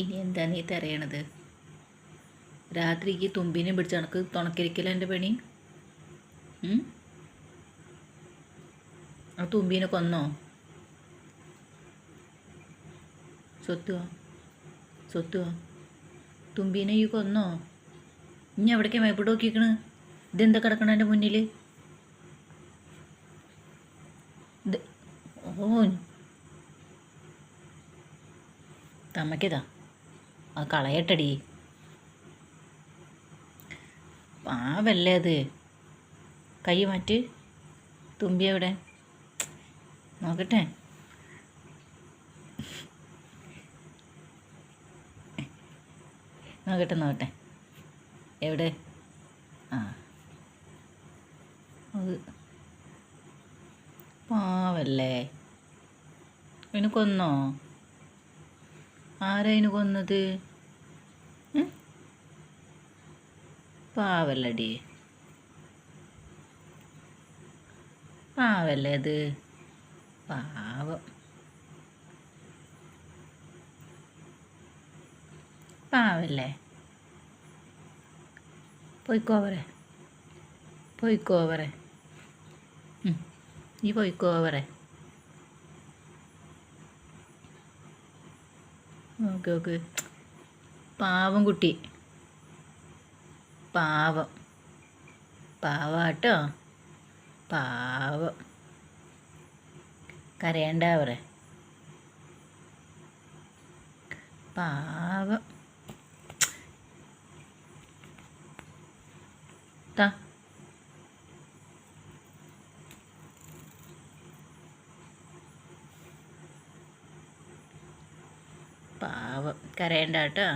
ഇനി എന്താ നീ തിരയണത്? രാത്രിക്ക് തുമ്പിനെ പിടിച്ച് കണക്ക് തുണക്കിരിക്കില്ല എന്റെ പണി? ആ തുമ്പിനെ കൊന്നോ? സ്വത്തുവോ സ്വത്തുവോ. തുമ്പിനെ ഈ കൊന്നോ? ഇനി എവിടേക്കാ മേപ്പിട്ട് നോക്കിക്കണ് ഇതെന്താ കിടക്കണ എന്റെ മുന്നിൽ ഓ തമ്മക്കിതാ അത് കളയട്ടടി. പാവല്ലേ അത്. കൈ മാറ്റി. തുമ്പി എവിടെ? നോക്കട്ടെ. നോക്കട്ടെ നോക്കട്ടെ. എവിടെ? ആ. അത്. പാവല്ലേ. ഇനി കൊന്നോ? ആരാ ഇതിന് കൊന്നത് പാവല്ലടി. പാവല്ലേ അത്? പാവം. പാവല്ലേ? പോയിക്കോവറെ പോയിക്കോവറെ. നീ പോയിക്കോ ഓക്കെ ഓക്കെ പാവം കുട്ടി. പാവം. പാവാട്ടോ. പാവം. കരയണ്ട അവരെ. പാവം. താ പാവം. കരയണ്ട കേട്ടോ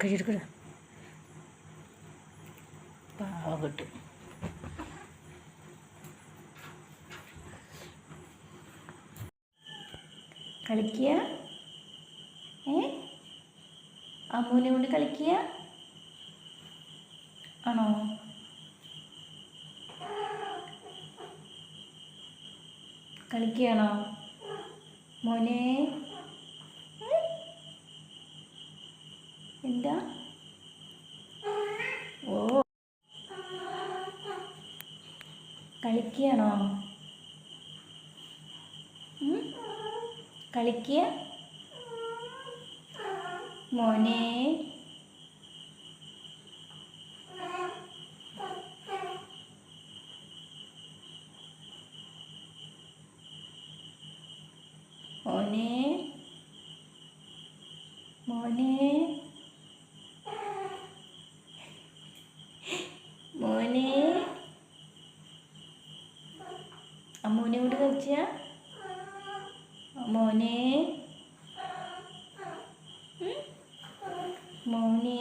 കഴിയെടുക്കട പാവം കിട്ടും. കളിക്കുക ഏ? അമ്മൂനെ കൊണ്ട് കളിക്കുക? ആണോ? കളിക്കുകയാണോ? മോനെ? എന്താ? ഓ. കളിക്കുകയാണോ? കളിക്കുക? മോനെ. മോനെ. മോനെ. മോനെ. അമ്മൂനെ കൂടി കളിച്ച? മോനെ. ഉം? മോനെ